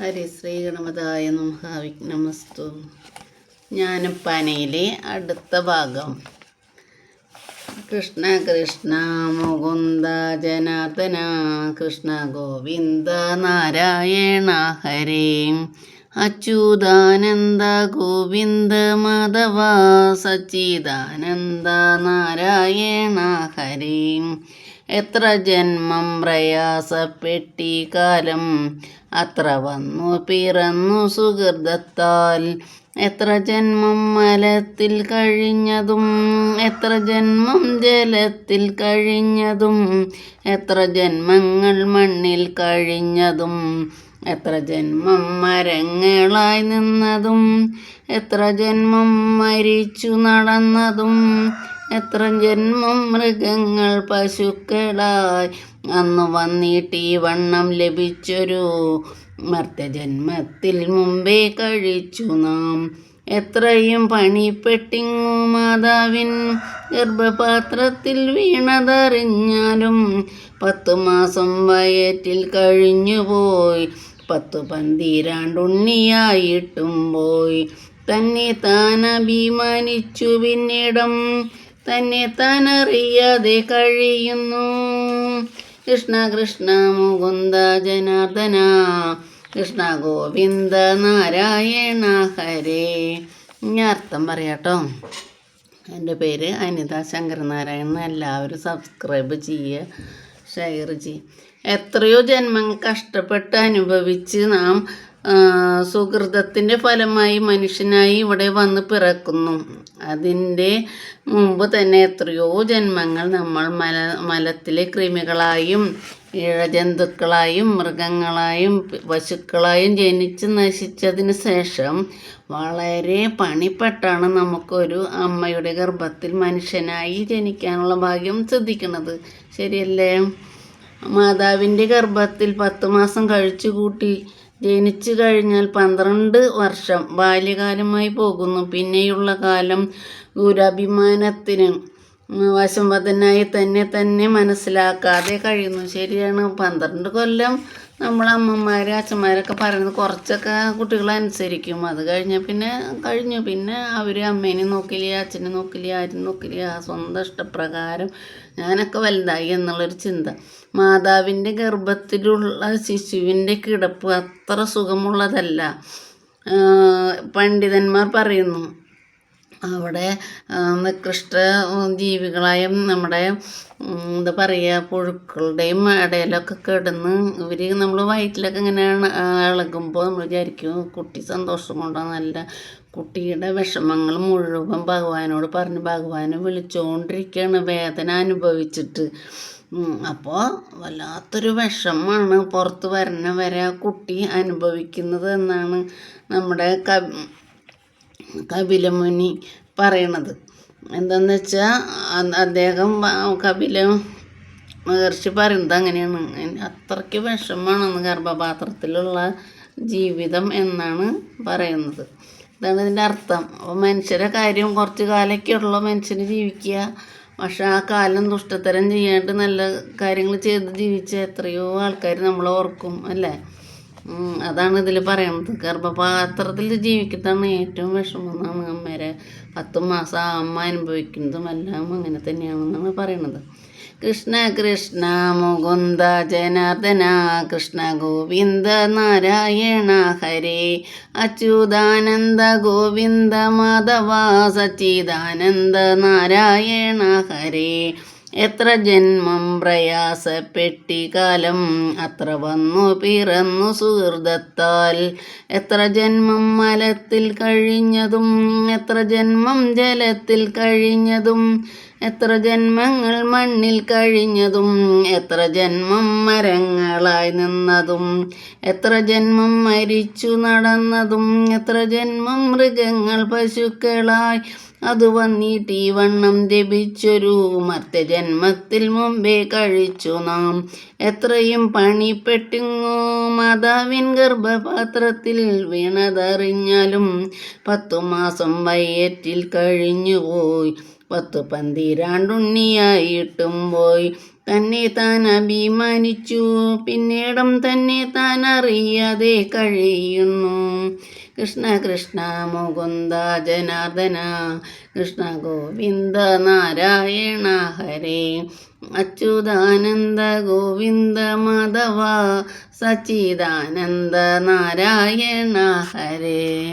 ഹരിശ്രീ ഗണപതായ നമഃ വിഘ്നമസ്തു. പനയിലെ അടുത്ത ഭാഗം. കൃഷ്ണ കൃഷ്ണ മുകുന്ദ ജനാർദ്ദന കൃഷ്ണ ഗോവിന്ദ നാരായണ ഹരേ. അച്യുതാനന്ദ ഗോവിന്ദ മാധവ സച്ചിദാനന്ദ നാരായണ ഹരേ. എത്ര ജന്മം പ്രയാസപ്പെട്ടി കാലം അത്ര വന്നു പിറന്നു സുഹൃതത്താൽ എത്ര ജന്മം മലത്തിൽ കഴിഞ്ഞതും എത്ര ജന്മം ജലത്തിൽ കഴിഞ്ഞതും എത്ര ജന്മങ്ങൾ മണ്ണിൽ കഴിഞ്ഞതും എത്ര ജന്മം മരങ്ങളായി നിന്നതും എത്ര ജന്മം മരിച്ചു നടന്നതും എത്ര ജന്മം മൃഗങ്ങൾ പശുക്കളായി. അന്ന് വന്നിട്ട് ഈ വണ്ണം ലഭിച്ചൊരു മർത്തജന്മത്തിൽ മുമ്പേ കഴിച്ചു നാം. എത്രയും പണിപ്പെട്ടിങ്ങു മാതാവിൻ ഗർഭപാത്രത്തിൽ വീണതറിഞ്ഞാലും പത്തു മാസം വയറ്റിൽ കഴിഞ്ഞുപോയി പത്തു പന്തിരാണ്ടുണ്ണിയായിട്ടും പോയി. തന്നെ താൻ അഭിമാനിച്ചു പിന്നിടം തന്നെ താൻ അറിയാതെ കഴിയുന്നു. കൃഷ്ണ കൃഷ്ണ മുകുന്ദ ജനാർദ്ദന കൃഷ്ണ ഗോവിന്ദ നാരായണ ഹരേ. ഞാൻ അർത്ഥം പറയാട്ടോ. എന്റെ പേര് അനിത ശങ്കരനാരായണൻ. എല്ലാവരും സബ്സ്ക്രൈബ് ചെയ്യുക ഷെയർ ചെയ്യുക എത്രയോ ജന്മങ്ങൾ കഷ്ടപ്പെട്ട് അനുഭവിച്ച് നാം സുഹൃതത്തിന്റെ ഫലമായി മനുഷ്യനായി ഇവിടെ വന്ന് പിറക്കുന്നു. അതിന്റെ മുമ്പ് തന്നെ എത്രയോ ജന്മങ്ങൾ നമ്മൾ മല മലത്തിലെ കൃമികളായും ഇഴജന്തുക്കളായും മൃഗങ്ങളായും പശുക്കളായും ജനിച്ച് നശിച്ചതിന് ശേഷം വളരെ പണിപ്പെട്ടാണ് നമുക്കൊരു അമ്മയുടെ ഗർഭത്തിൽ മനുഷ്യനായി ജനിക്കാനുള്ള ഭാഗ്യം സിദ്ധിക്കുന്നത്. ശരിയല്ലേ? മാതാവിന്റെ ഗർഭത്തിൽ പത്ത് മാസം കഴിച്ചു കൂട്ടി ജനിച്ചു കഴിഞ്ഞാൽ പന്ത്രണ്ട് വർഷം ബാല്യകാലമായി പോകുന്നു. പിന്നെയുള്ള കാലം ഗുരാഭിമാനത്തിന് വശംവദനായി തന്നെ തന്നെ മനസ്സിലാക്കാതെ കഴിയുന്നു. ശരിയാണ്. പന്ത്രണ്ട് കൊല്ലം നമ്മൾ അമ്മമാർ അച്ഛന്മാരൊക്കെ പറയുന്നത് കുറച്ചൊക്കെ കുട്ടികൾ അനുസരിക്കും. അത് കഴിഞ്ഞാൽ പിന്നെ കഴിഞ്ഞു. പിന്നെ അവർ അമ്മേനെ നോക്കില്ല അച്ഛനെ നോക്കില്ല ആരും നോക്കില്ല. സ്വന്തം ഇഷ്ടപ്രകാരം ഞാനൊക്കെ വലുതായി എന്നുള്ളൊരു ചിന്ത. മാതാവിന്റെ ഗർഭത്തിലുള്ള ശിശുവിന്റെ കിടപ്പ് അത്ര സുഖമുള്ളതല്ല. പണ്ഡിതന്മാർ പറയുന്നു അവിടെ നികൃഷ്ട ജീവികളായും നമ്മുടെ എന്താ പറയുക പുഴുക്കളുടെയും ഇടയിലൊക്കെ കിടന്ന് ഇവർ നമ്മൾ വയറ്റിലൊക്കെ ഇങ്ങനെയാണ് ഇളകുമ്പോൾ നമ്മൾ വിചാരിക്കും കുട്ടി സന്തോഷം കൊണ്ടാണ് നല്ല കുട്ടിയുടെ വിഷമങ്ങൾ മുഴുവൻ ഭഗവാനോട് പറഞ്ഞ് ഭഗവാനെ വിളിച്ചുകൊണ്ടിരിക്കുകയാണ് വേദന അനുഭവിച്ചിട്ട്. അപ്പോൾ വല്ലാത്തൊരു വിഷമമാണ് പുറത്ത് വരണ വരെ കുട്ടി അനുഭവിക്കുന്നത് എന്നാണ് നമ്മുടെ ക കപിലമുനി പറയണത്. എന്താന്ന് വെച്ചാൽ അദ്ദേഹം കപില മഹർഷി പറയുന്നത് അങ്ങനെയാണ്. അത്രയ്ക്ക് വിഷമമാണെന്ന് ഗർഭപാത്രത്തിലുള്ള ജീവിതം എന്നാണ് പറയുന്നത്. ഇതാണ് ഇതിന്റെ അർത്ഥം. അപ്പോൾ മനുഷ്യരെ കാര്യം കുറച്ച് കാലമൊക്കെയുള്ള മനുഷ്യന് ജീവിക്കുക. പക്ഷെ ആ കാലം ദുഷ്ടത്തരം ചെയ്യാണ്ട് നല്ല കാര്യങ്ങൾ ചെയ്ത് ജീവിച്ച എത്രയോ ആൾക്കാർ നമ്മളെ ഓർക്കും അല്ലേ? അതാണ് ഇതിൽ പറയുന്നത് ഗർഭപാത്രത്തിൽ ജീവിക്കുന്നതാണ് ഏറ്റവും വിഷമം എന്നാണ് അമ്മേരെ പത്ത് മാസം ആ അമ്മ അനുഭവിക്കുന്നതും എല്ലാം അങ്ങനെ തന്നെയാണെന്നാണ് പറയുന്നത് കൃഷ്ണ കൃഷ്ണ മുകുന്ദ ജനാർദ്ദന കൃഷ്ണ ഗോവിന്ദ നാരായണ ഹരേ. അച്യുതാനന്ദ ഗോവിന്ദ മാധവ സച്ചിദാനന്ദ നാരായണ ഹരേ. എത്ര ജന്മം പ്രയാസപ്പെട്ടി കാലം അത്ര വന്നു പിറന്നു സുഹൃതത്താൽ എത്ര ജന്മം മലത്തിൽ കഴിഞ്ഞതും എത്ര ജന്മം ജലത്തിൽ കഴിഞ്ഞതും എത്ര ജന്മങ്ങൾ മണ്ണിൽ കഴിഞ്ഞതും എത്ര ജന്മം മരങ്ങളായി നിന്നതും എത്ര ജന്മം മരിച്ചു നടന്നതും എത്ര ജന്മം മൃഗങ്ങൾ പശുക്കളായി അത് വന്നിട്ട് ഈ വണ്ണം ജപിച്ചൊരു ജന്മത്തിൽ മുമ്പേ കഴിച്ചു നാം. എത്രയും പണിപ്പെട്ടിങ്ങോ മാതാവിൻ ഗർഭപാത്രത്തിൽ വീണതറിഞ്ഞാലും പത്തു മാസം വയറ്റിൽ കഴിഞ്ഞുപോയി. പത്ത് പന്തിരാണ്ടുണ്ണിയായിട്ടും പോയി. തന്നെ താൻ അഭിമാനിച്ചു. പിന്നീടും തന്നെ താൻ അറിയാതെ കഴിയുന്നു. കൃഷ്ണ കൃഷ്ണ മുകുന്ദ ജനാർദ്ദന കൃഷ്ണ ഗോവിന്ദ നാരായണ ഹരേ. അച്യുതാനന്ദ ഗോവിന്ദ മാധവ സച്ചിദാനന്ദ നാരായണ ഹരേ.